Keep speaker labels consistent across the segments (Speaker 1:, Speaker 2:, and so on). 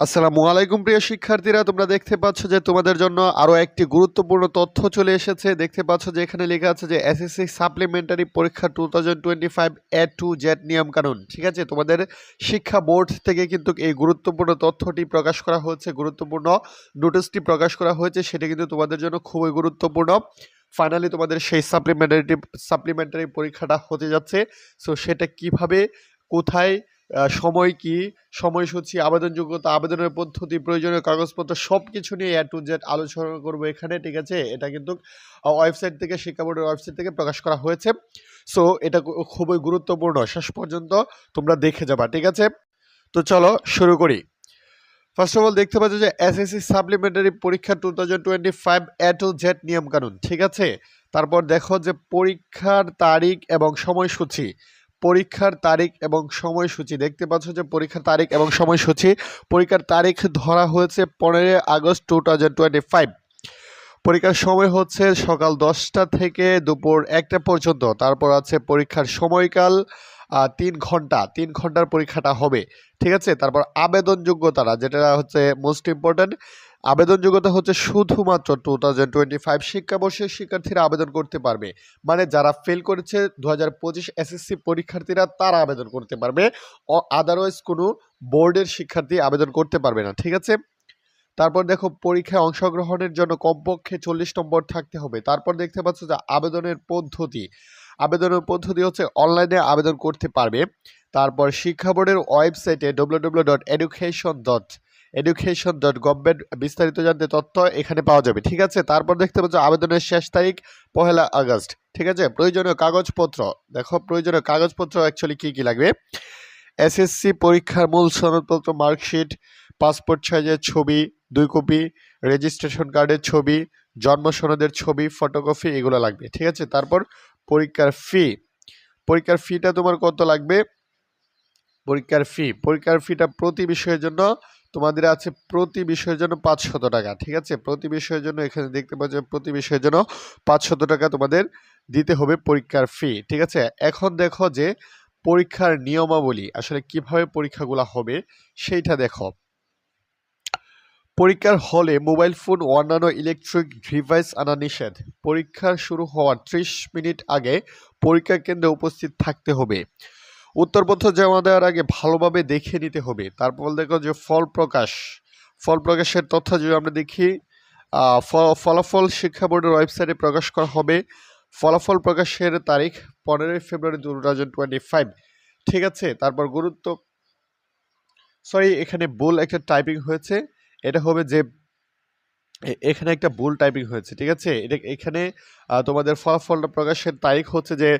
Speaker 1: আসসালামু আলাইকুম প্রিয় শিক্ষার্থীরা, তোমরা দেখতে পাচ্ছ যে তোমাদের জন্য আরও একটি গুরুত্বপূর্ণ তথ্য চলে এসেছে। দেখতে পাচ্ছ যে এখানে লেখা আছে যে এসএসসি সাপ্লিমেন্টারি পরীক্ষা two thousand twenty five A to Z নিয়মকানুন। ঠিক আছে? তোমাদের শিক্ষা বোর্ড থেকে কিন্তু এই গুরুত্বপূর্ণ তথ্যটি প্রকাশ করা হয়েছে, গুরুত্বপূর্ণ নোটিশটি প্রকাশ করা হয়েছে, সেটা কিন্তু তোমাদের জন্য খুবই গুরুত্বপূর্ণ। ফাইনালি তোমাদের সেই সাপ্লিমেন্টারি সাপ্লিমেন্টারি পরীক্ষাটা হতে যাচ্ছে। সো সেটা কীভাবে, কোথায় সময় কি? সময়সূচি আবেদন যোগ্যতা আবেদনের পদ্ধতি, প্রয়োজনীয় কাগজপত্র সব কিছু নিয়ে এ টু জেড আলোচনা করব এখানে, ঠিক আছে? এটা কিন্তু ওয়েবসাইট থেকে শিক্ষা বোর্ডের ওয়েবসাইট থেকে প্রকাশ করা হয়েছে। সো এটা খুবই গুরুত্বপূর্ণ। শেষ পর্যন্ত তোমরা দেখে যাবা, ঠিক আছে? তো চলো শুরু করি। ফার্স্ট অফ অল দেখতে পাচ্ছ যে এসএসসি সাপ্লিমেন্টারি পরীক্ষা two thousand twenty five A to Z নিয়মকানুন, ঠিক আছে? তারপর দেখো যে পরীক্ষার তারিখ এবং সময়সূচি। পরীক্ষার তারিখ এবং সময়সূচি। দেখতে পাচ্ছ যে পরীক্ষার তারিখ এবং সময়সূচি। পরীক্ষার তারিখ ধরা হয়েছে পনেরোই আগস্ট টু পরীক্ষার সময় হচ্ছে সকাল দশটা থেকে দুপুর একটা পর্যন্ত। তারপর আছে পরীক্ষার সময়কাল তিন ঘণ্টা। তিন ঘণ্টার পরীক্ষাটা হবে। ঠিক আছে? তারপর আবেদন যোগ্যতাটা যেটা হচ্ছে মোস্ট ইম্পর্ট্যান্ট আবেদন যোগ্যতা হচ্ছে শুধুমাত্র টু থাউজেন্ড টোয়েন্টি ফাইভ শিক্ষাবর্ষের শিক্ষার্থীরা আবেদন করতে পারবে। মানে যারা ফেল করেছে দু হাজার পঁচিশ এসএসসি পরীক্ষার্থীরা তারা আবেদন করতে পারবে। আদারওয়াইজ কোনো বোর্ডের শিক্ষার্থী আবেদন করতে পারবে না, ঠিক আছে? তারপর দেখো পরীক্ষায় অংশগ্রহণের জন্য কমপক্ষে চল্লিশ নম্বর থাকতে হবে। তারপর দেখতে পাচ্ছ যে আবেদনের পদ্ধতি। আবেদনের পদ্ধতি হচ্ছে অনলাইনে আবেদন করতে পারবে। তারপর শিক্ষা বোর্ডের ওয়েবসাইটে W W dot education dot education dot government বিস্তারিত জানতে তথ্য এখানে পাওয়া যাবে, ঠিক আছে? তারপর দেখতে পাচ্ছ আবেদনের শেষ তারিখ পহেলা আগস্ট, ঠিক আছে? প্রয়োজনীয় কাগজপত্র, দেখো প্রয়োজনীয় কাগজপত্র অ্যাকচুয়ালি কী কী লাগবে? এসএসসি পরীক্ষার মূল সনদপত্র, মার্কশিট, পাসপোর্ট সাইজের ছবি, দুই কপি রেজিস্ট্রেশন কার্ডের ছবি, জন্ম সনদের ছবি ফটোকপি এগুলো লাগবে, ঠিক আছে? তারপর পরীক্ষার ফি পরীক্ষার ফিটা তোমার কত লাগবে? পরীক্ষার ফি পরীক্ষার ফিটা প্রতি বিষয়ের জন্য তোমাদের আছে প্রতি বিষয়ের জন্য পাঁচশত টাকা, ঠিক আছে? প্রতি বিষয়ের জন্য এখানে দেখতে পাচ্ছ প্রতি বিষয়ের জন্য পাঁচশত টাকা তোমাদের দিতে হবে পরীক্ষার ফি ঠিক আছে? এখন দেখো যে পরীক্ষার নিয়মাবলী, আসলে কীভাবে পরীক্ষাগুলো হবে সেইটা দেখো। পরীক্ষার হলে মোবাইল ফোন অন্যান্য ইলেকট্রিক ডিভাইস আনা নিষেধ। পরীক্ষার শুরু হওয়ার ত্রিশ মিনিট আগে পরীক্ষা কেন্দ্রে উপস্থিত থাকতে হবে। উত্তরপত্র জমা দেওয়ার আগে ভালোভাবে দেখে নিতে হবে। তারপর দেখো যে ফল প্রকাশ। ফল প্রকাশের তথ্য যদি আমরা দেখি ফলাফল শিক্ষা বোর্ডের ওয়েবসাইটে প্রকাশ করা হবে। ফলাফল প্রকাশের তারিখ পনেরোই ফেব্রুয়ারি থাউজেন্ড টোয়েন্টি ফাইভ ঠিক আছে? তারপর গুরুত্ব, সরি, এখানে ভুল একটা টাইপিং হয়েছে। এটা হবে যে এখানে একটা ভুল টাইপিং হয়েছে। ঠিক আছে? এটা, এখানে তোমাদের ফলাফলটা প্রকাশের তারিখ হচ্ছে যে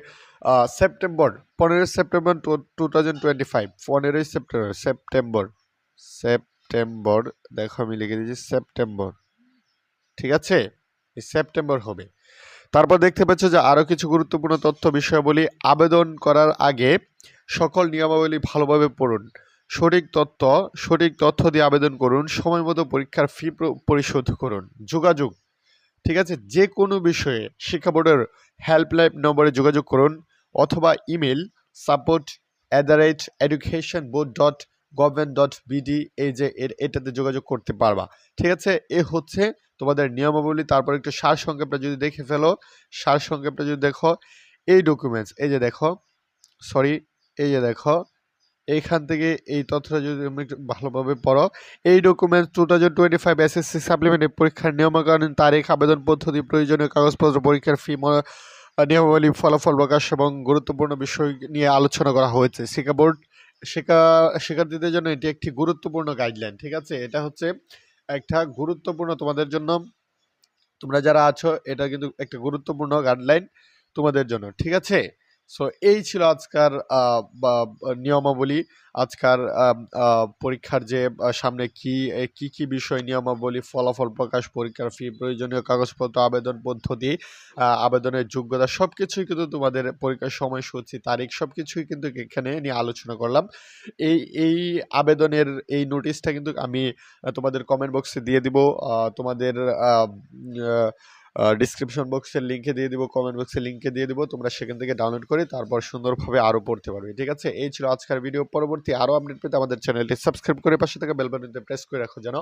Speaker 1: সেপ্টেম্বর, পনেরোই September two thousand twenty five পনেরোই সেপ্টেম্বর সেপ্টেম্বর সেপ্টেম্বর, দেখো আমি লিখে দিয়েছি সেপ্টেম্বর, ঠিক আছে? সেপ্টেম্বর হবে। তারপর দেখতে পাচ্ছ যে আরও কিছু গুরুত্বপূর্ণ তথ্য, বিষয়াবলী আবেদন করার আগে সকল নিয়মাবলী ভালোভাবে পড়ুন। সঠিক তথ্য সঠিক তথ্য দিয়ে আবেদন করুন, সময় মতো পরীক্ষার ফি পরিশোধ করুন। যোগাযোগ, ঠিক আছে? যে কোনো বিষয়ে শিক্ষা বোর্ডের হেল্পলাইন নম্বরে যোগাযোগ করুন অথবা email support at the rate education board dot government dot BD এই যে এর- এটাতে যোগাযোগ করতে পারবা। ঠিক আছে? এ হচ্ছে তোমাদের নিয়মাবলী, তারপর একটু সার সংক্ষেপটা যদি দেখে ফেলো সার সংক্ষেপটা যদি দেখো, এই ডকুমেন্টস এই যে দেখো সরি এই যে দেখো এইখান থেকে এই তথ্যটা যদি তুমি ভালোভাবে পড়ো। এই documents two thousand twenty five SSC supplementary পরীক্ষার নিয়মকানুন তারিখ, আবেদন পদ্ধতি, প্রয়োজনীয় কাগজপত্র, পরীক্ষার ফি নিয়মাবলী, ফলাফল প্রকাশ এবং গুরুত্বপূর্ণ বিষয় নিয়ে আলোচনা করা হয়েছে। শিক্ষা বোর্ড, শিক্ষা, শিক্ষার্থীদের জন্য এটি একটি গুরুত্বপূর্ণ গাইডলাইন ঠিক আছে? এটা হচ্ছে একটা গুরুত্বপূর্ণ তোমাদের জন্য। তোমরা যারা আছো, এটা কিন্তু একটা গুরুত্বপূর্ণ গাইডলাইন তোমাদের জন্য, ঠিক আছে? সো এই ছিল আজকার নিয়মাবলী। আজকার পরীক্ষার যে সামনে কি কি কি বিষয় নিয়মাবলী, ফলাফল প্রকাশ, পরীক্ষার ফি প্রয়োজনীয় কাগজপত্র, আবেদন পদ্ধতি আবেদনের যোগ্যতা সব কিছুই কিন্তু তোমাদের পরীক্ষার সময়সূচি, তারিখ সব কিছুই কিন্তু এখানে নিয়ে আলোচনা করলাম। এই এই আবেদনের, এই নোটিশটা কিন্তু আমি তোমাদের কমেন্ট বক্সে দিয়ে দিব তোমাদের ডিসক্রিপশন বক্সের লিঙ্কে দিয়ে দিব কমেন্ট বক্সের লিঙ্কে দিয়ে দিব, তোমরা সেখান থেকে ডাউনলোড করে তারপর সুন্দরভাবে আরও পড়তে পারবে, ঠিক আছে? এই ছিল আজকের ভিডিও পরবর্তী আরও আপডেট পেতে আমাদের চ্যানেলটি সাবস্ক্রাইব করে পাশে থেকে বেল প্রেস করে রাখো যেন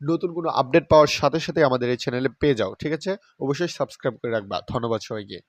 Speaker 1: নতুন কোনো আপডেট পাওয়ার সাথে সাথে আমাদের এই চ্যানেলে পেয়ে যাও, ঠিক আছে? অবশ্যই সাবস্ক্রাইব করে রাখবা। ধন্যবাদ সবাইকে।